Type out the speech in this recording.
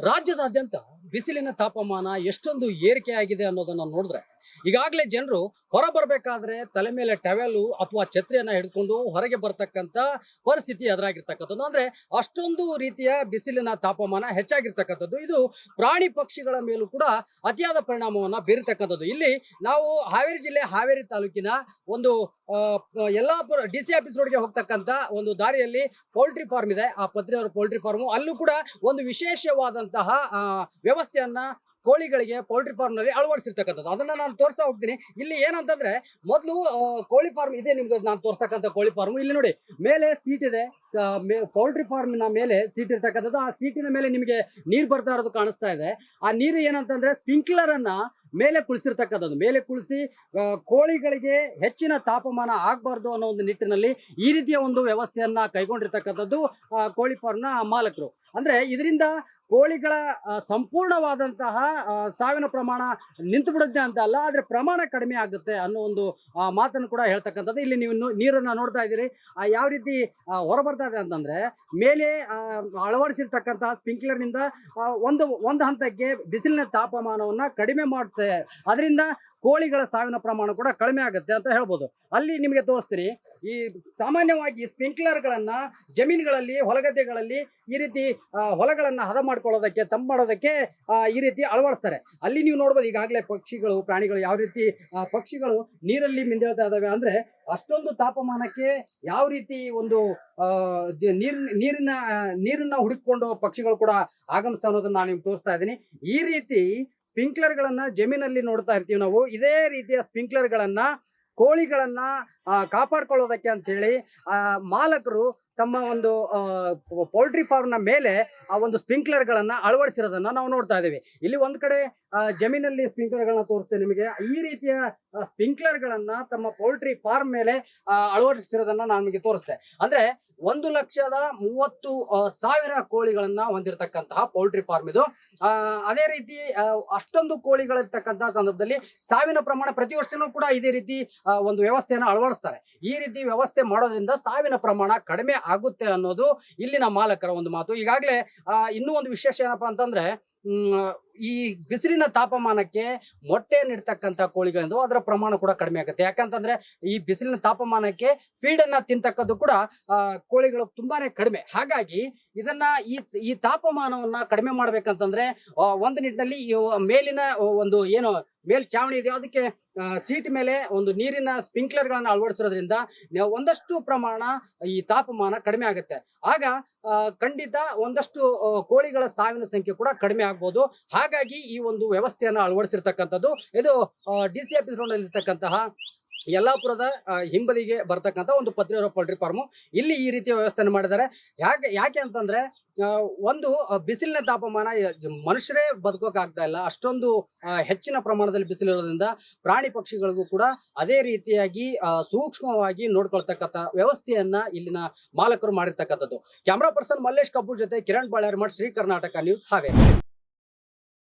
ರಾಜ್ಯದಾದ್ಯಂತ ಬಿಸಿಲಿನ ತಾಪಮಾನ ಎಷ್ಟೊಂದು ಏರಿಕೆ ಆಗಿದೆ ಅನ್ನೋದನ್ನ ನೋಡಿದ್ರೆ ಈಗಾಗಲೇ ಜನರು ಹೊರ ಬರಬೇಕಾದ್ರೆ ತಲೆ ಮೇಲೆ ಟವೆಲು ಅಥವಾ ಛತ್ರಿಯನ್ನ ಹಿಡ್ಕೊಂಡು ಹೊರಗೆ ಬರ್ತಕ್ಕಂಥ ಪರಿಸ್ಥಿತಿ ಎದುರಾಗಿರ್ತಕ್ಕಂಥದ್ದು. ಅಂದ್ರೆ ಅಷ್ಟೊಂದು ರೀತಿಯ ಬಿಸಿಲಿನ ತಾಪಮಾನ ಹೆಚ್ಚಾಗಿರ್ತಕ್ಕಂಥದ್ದು. ಇದು ಪ್ರಾಣಿ ಪಕ್ಷಿಗಳ ಮೇಲೂ ಕೂಡ ಅತಿಯಾದ ಪರಿಣಾಮವನ್ನ ಬೀರತಕ್ಕಂಥದ್ದು ಇಲ್ಲಿ ನಾವು ಹಾವೇರಿ ಜಿಲ್ಲೆ ಹಾವೇರಿ ತಾಲೂಕಿನ ಒಂದು ಯಲ್ಲಾಪುರ ಡಿ ಸಿ ಆಫೀಸ್ ರೋಡ್ಗೆ ಹೋಗ್ತಕ್ಕಂಥ ಒಂದು ದಾರಿಯಲ್ಲಿ ಪೌಲ್ಟ್ರಿ ಫಾರ್ಮ್ ಇದೆ. ಆ ಪತ್ರಿಯವರು ಪೌಲ್ಟ್ರಿ ಫಾರ್ಮ್. ಅಲ್ಲೂ ಕೂಡ ಒಂದು ವಿಶೇಷವಾದಂತಹ ಆ, ವ್ಯವಸ್ಥೆಯನ್ನ ಕೋಳಿಗಳಿಗೆ ಪೌಲ್ಟ್ರಿ ಫಾರ್ಮ್ನಲ್ಲಿ ಅಳವಡಿಸಿರ್ತಕ್ಕಂಥದ್ದು. ಅದನ್ನ ನಾನು ತೋರಿಸ್ತಾ ಹೋಗ್ತೀನಿ. ಇಲ್ಲಿ ಏನಂತಂದ್ರೆ, ಮೊದಲು ಕೋಳಿ ಫಾರ್ಮ್ ಇದೆ ನಿಮ್ಗೆ ನಾನು ತೋರಿಸ್ತಕ್ಕಂಥ ಕೋಳಿ ಫಾರ್ಮ್ ಇಲ್ಲಿ ನೋಡಿ, ಮೇಲೆ ಸೀಟ್ ಇದೆ. ಪೌಲ್ಟ್ರಿ ಫಾರ್ಮಿನ ಮೇಲೆ ಸೀಟ್ ಇರ್ತಕ್ಕಂಥದ್ದು. ಆ ಸೀಟಿನ ಮೇಲೆ ನಿಮಗೆ ನೀರು ಬರ್ತಾ ಇರೋದು ಕಾಣಿಸ್ತಾ ಇದೆ. ಆ ನೀರು ಏನಂತಂದ್ರೆ ಸ್ಪ್ರಿಂಕ್ಲರ್ ಅನ್ನ ಮೇಲೆ ಕುಳಿಸಿರ್ತಕ್ಕಂಥದ್ದು. ಮೇಲೆ ಕುಳಿಸಿ ಕೋಳಿಗಳಿಗೆ ಹೆಚ್ಚಿನ ತಾಪಮಾನ ಆಗಬಾರ್ದು ಅನ್ನೋ ಒಂದು ನಿಟ್ಟಿನಲ್ಲಿ ಈ ರೀತಿಯ ಒಂದು ವ್ಯವಸ್ಥೆಯನ್ನ ಕೈಗೊಂಡಿರ್ತಕ್ಕಂಥದ್ದು ಕೋಳಿ ಫಾರ್ಮ್ನ ಮಾಲಕರು. ಅಂದ್ರೆ, ಇದರಿಂದ ಕೋಳಿಗಳ ಸಂಪೂರ್ಣವಾದಂತಹ ಸಾವಿನ ಪ್ರಮಾಣ ನಿಂತು ಬಿಡುತ್ತೆ ಅಂತ ಅಲ್ಲ ಆದರೆ ಪ್ರಮಾಣ ಕಡಿಮೆ ಆಗುತ್ತೆ ಅನ್ನೋ ಒಂದು ಮಾತನ್ನು ಕೂಡ ಹೇಳ್ತಕ್ಕಂಥದ್ದು. ಇಲ್ಲಿ ನೀವು ನೀರನ್ನು ನೋಡ್ತಾ ಇದ್ದೀರಿ. ಯಾವ ರೀತಿ ಹೊರಬರ್ತಾ ಹೊರ ಬರ್ತಾ ಇದೆ ಅಂತಂದ್ರೆ ಮೇಲೆ ಅಳವಡಿಸಿರ್ತಕ್ಕಂತಹ ಸ್ಪ್ರಿಂಕ್ಲರ್ನಿಂದ ಆ, ಒಂದು ಒಂದು ಹಂತಕ್ಕೆ ಬಿಸಿಲಿನ ತಾಪಮಾನವನ್ನ ಕಡಿಮೆ ಮಾಡುತ್ತೆ ಅದರಿಂದ ಕೋಳಿಗಳ ಸಾವಿನ ಪ್ರಮಾಣ ಕೂಡ ಕಡಿಮೆ ಆಗುತ್ತೆ ಅಂತ ಹೇಳ್ಬೋದು. ಅಲ್ಲಿ ನಿಮಗೆ ತೋರಿಸ್ತೀನಿ, ಈ ಸಾಮಾನ್ಯವಾಗಿ ಸ್ಪ್ರಿಂಕ್ಲರ್ಗಳನ್ನ ಜಮೀನುಗಳಲ್ಲಿ, ಹೊಲಗದ್ದೆಗಳಲ್ಲಿ ಈ ರೀತಿ ಹೊಲಗಳನ್ನು ಹದ ಮಾಡ್ಕೊಳ್ಳೋದಕ್ಕೆ, ತಂಪು ಮಾಡೋದಕ್ಕೆ ಈ ರೀತಿ ಅಳವಡಿಸ್ತಾರೆ. ಅಲ್ಲಿ ನೀವು ನೋಡ್ಬೋದು ಈಗಾಗಲೇ ಪಕ್ಷಿಗಳು, ಪ್ರಾಣಿಗಳು ಯಾವ ರೀತಿ ಪಕ್ಷಿಗಳು ನೀರಲ್ಲಿ ಮಿಂದೇಳ್ತಾ ಇದಾವೆ ಅಂದ್ರೆ ಅಷ್ಟೊಂದು ತಾಪಮಾನಕ್ಕೆ ಯಾವ ರೀತಿ ಒಂದು ನೀರಿನ ನೀರಿನ ನೀರನ್ನ ಹುಡುಕಿಕೊಂಡು ಪಕ್ಷಿಗಳು ಕೂಡ ಆಗಮಿಸ್ತಾ ಅನ್ನೋದನ್ನ ನಾನು ನಿಮ್ಗೆ ತೋರಿಸ್ತಾ ಇದ್ದೀನಿ. ಈ ರೀತಿ ಸ್ಪ್ರಿಂಕ್ಲರ್ ಗಳನ್ನ ಜಮೀನಲ್ಲಿ ನೋಡ್ತಾ ಇರ್ತೀವಿ ನಾವು. ಇದೇ ರೀತಿಯ ಸ್ಪಿಂಕ್ಲರ್ ಗಳನ್ನ ಕೋಳಿಗಳನ್ನ ಕಾಪಾಡ್ಕೊಳ್ಳೋದಕ್ಕೆ ಅಂತ ಹೇಳಿ ಆ, ಮಾಲಕರು ತಮ್ಮ ಒಂದು ಪೌಲ್ಟ್ರಿ ಫಾರ್ಮ್ ಮೇಲೆ ಆ ಒಂದು ಸ್ಪ್ರಿಂಕ್ಲರ್ ಗಳನ್ನ ಅಳವಡಿಸಿರೋದನ್ನ ನಾವು ನೋಡ್ತಾ ಇದ್ದೇವೆ. ಇಲ್ಲಿ ಒಂದ್ ಕಡೆ ಜಮೀನಲ್ಲಿ ಸ್ಪ್ರಿಂಕ್ಲರ್ ಗಳನ್ನ ತೋರಿಸ್ತೇವೆ ನಿಮಗೆ. ಈ ರೀತಿಯ ಸ್ಪ್ರಿಂಕ್ಲರ್ ಗಳನ್ನ ತಮ್ಮ ಪೌಲ್ಟ್ರಿ ಫಾರ್ಮ್ ಮೇಲೆ ಅಳವಡಿಸಿರೋದನ್ನ ನಾನು ನಿಮಗೆ ತೋರಿಸ್ತೆ. ಅಂದ್ರೆ ಒಂದು ಲಕ್ಷದ ಮೂವತ್ತು ಸಾವಿರ ಕೋಳಿಗಳನ್ನ ಹೊಂದಿರತಕ್ಕಂತಹ ಪೌಲ್ಟ್ರಿ ಫಾರ್ಮ್ ಇದು. ಅದೇ ರೀತಿ ಅಷ್ಟೊಂದು ಕೋಳಿಗಳಿರ್ತಕ್ಕಂತಹ ಸಂದರ್ಭದಲ್ಲಿ ಸಾವಿನ ಪ್ರಮಾಣ ಪ್ರತಿ ವರ್ಷನೂ ಕೂಡ ಇದೇ ರೀತಿ ಒಂದು ವ್ಯವಸ್ಥೆಯನ್ನು ಅಳವಡಿಸ್ತಾರೆ. ಈ ರೀತಿ ವ್ಯವಸ್ಥೆ ಮಾಡೋದ್ರಿಂದ ಸಾವಿನ ಪ್ರಮಾಣ ಕಡಿಮೆ ಆಗುತ್ತೆ ಅನ್ನೋದು ಇಲ್ಲಿನ ಮಾಲಕರ ಒಂದು ಮಾತು. ಈಗಾಗಲೇ ಇನ್ನೂ ಒಂದು ವಿಶೇಷ ಏನಪ್ಪಾ ಅಂತಂದ್ರೆ ಈ ಬಿಸಿಲಿನ ತಾಪಮಾನಕ್ಕೆ ಮೊಟ್ಟೆ ನೀಡ್ತಕ್ಕಂಥ ಕೋಳಿಗಳಿಂದ ಅದರ ಪ್ರಮಾಣ ಕೂಡ ಕಡಿಮೆ ಆಗುತ್ತೆ. ಯಾಕಂತಂದ್ರೆ ಈ ಬಿಸಿಲಿನ ತಾಪಮಾನಕ್ಕೆ ಫೀಡ್ ಅನ್ನ ತಿಂತಕ್ಕದ್ದು ಕೂಡ ಕೋಳಿಗಳು ತುಂಬಾನೇ ಕಡಿಮೆ. ಹಾಗಾಗಿ ಇದನ್ನ ಈ ಈ ತಾಪಮಾನವನ್ನ ಕಡಿಮೆ ಮಾಡ್ಬೇಕಂತಂದ್ರೆ ಒಂದು ನಿಟ್ಟಿನಲ್ಲಿ ಮೇಲಿನ ಒಂದು ಏನು ಮೇಲ್ ಚಾವಣಿ ಇದೆಯೋ ಅದಕ್ಕೆ ಸೀಟ್ ಮೇಲೆ ಒಂದು ನೀರಿನ ಸ್ಪ್ರಿಂಕ್ಲರ್ ಗಳನ್ನ ಅಳವಡಿಸಿರೋದ್ರಿಂದ ಒಂದಷ್ಟು ಪ್ರಮಾಣ ಈ ತಾಪಮಾನ ಕಡಿಮೆ ಆಗುತ್ತೆ. ಆಗ ಖಂಡಿತ ಒಂದಷ್ಟು ಕೋಳಿಗಳ ಸಾವಿನ ಸಂಖ್ಯೆ ಕೂಡ ಕಡಿಮೆ ಆಗ್ಬೋದು. ಹಾಗಾಗಿ ಈ ಒಂದು ವ್ಯವಸ್ಥೆಯನ್ನು ಅಳವಡಿಸಿರ್ತಕ್ಕಂಥದ್ದು, ಇದು ಡಿ ಸಿ ಆಫೀಸ್ ರೋಡಲ್ಲಿರ್ತಕ್ಕಂತಹ ಯಲ್ಲಾಪುರದ ಹಿಂಬದಿಗೆ ಬರ್ತಕ್ಕಂಥ ಒಂದು ಪತ್ರಿ ಪೌಲ್ಟ್ರಿ ಫಾರ್ಮು. ಇಲ್ಲಿ ಈ ರೀತಿಯ ವ್ಯವಸ್ಥೆಯನ್ನು ಮಾಡಿದ್ದಾರೆ. ಯಾಕೆ ಯಾಕೆ ಅಂತಂದರೆ ಒಂದು ಬಿಸಿಲಿನ ತಾಪಮಾನ ಮನುಷ್ಯರೇ ಬದುಕೋಕ್ಕಾಗ್ತಾ ಇಲ್ಲ. ಅಷ್ಟೊಂದು ಹೆಚ್ಚಿನ ಪ್ರಮಾಣದಲ್ಲಿ ಬಿಸಿಲಿರೋದ್ರಿಂದ ಪ್ರಾಣಿ ಪಕ್ಷಿಗಳಿಗೂ ಕೂಡ ಅದೇ ರೀತಿಯಾಗಿ ಸೂಕ್ಷ್ಮವಾಗಿ ನೋಡ್ಕೊಳ್ತಕ್ಕಂಥ ವ್ಯವಸ್ಥೆಯನ್ನ ಇಲ್ಲಿನ ಮಾಲಕರು ಮಾಡಿರ್ತಕ್ಕಂಥದ್ದು. ಕ್ಯಾಮ್ರಾ ಪರ್ಸನ್ ಮಲ್ಲೇಶ್ ಕಪೂರ್ ಜೊತೆ ಕಿರಣ್ ಬಾಳ್ಯಾರ್ ಮಠ್ ಶ್ರೀ ಕರ್ನಾಟಕ ನ್ಯೂಸ್ ಹಾವೇರಿ.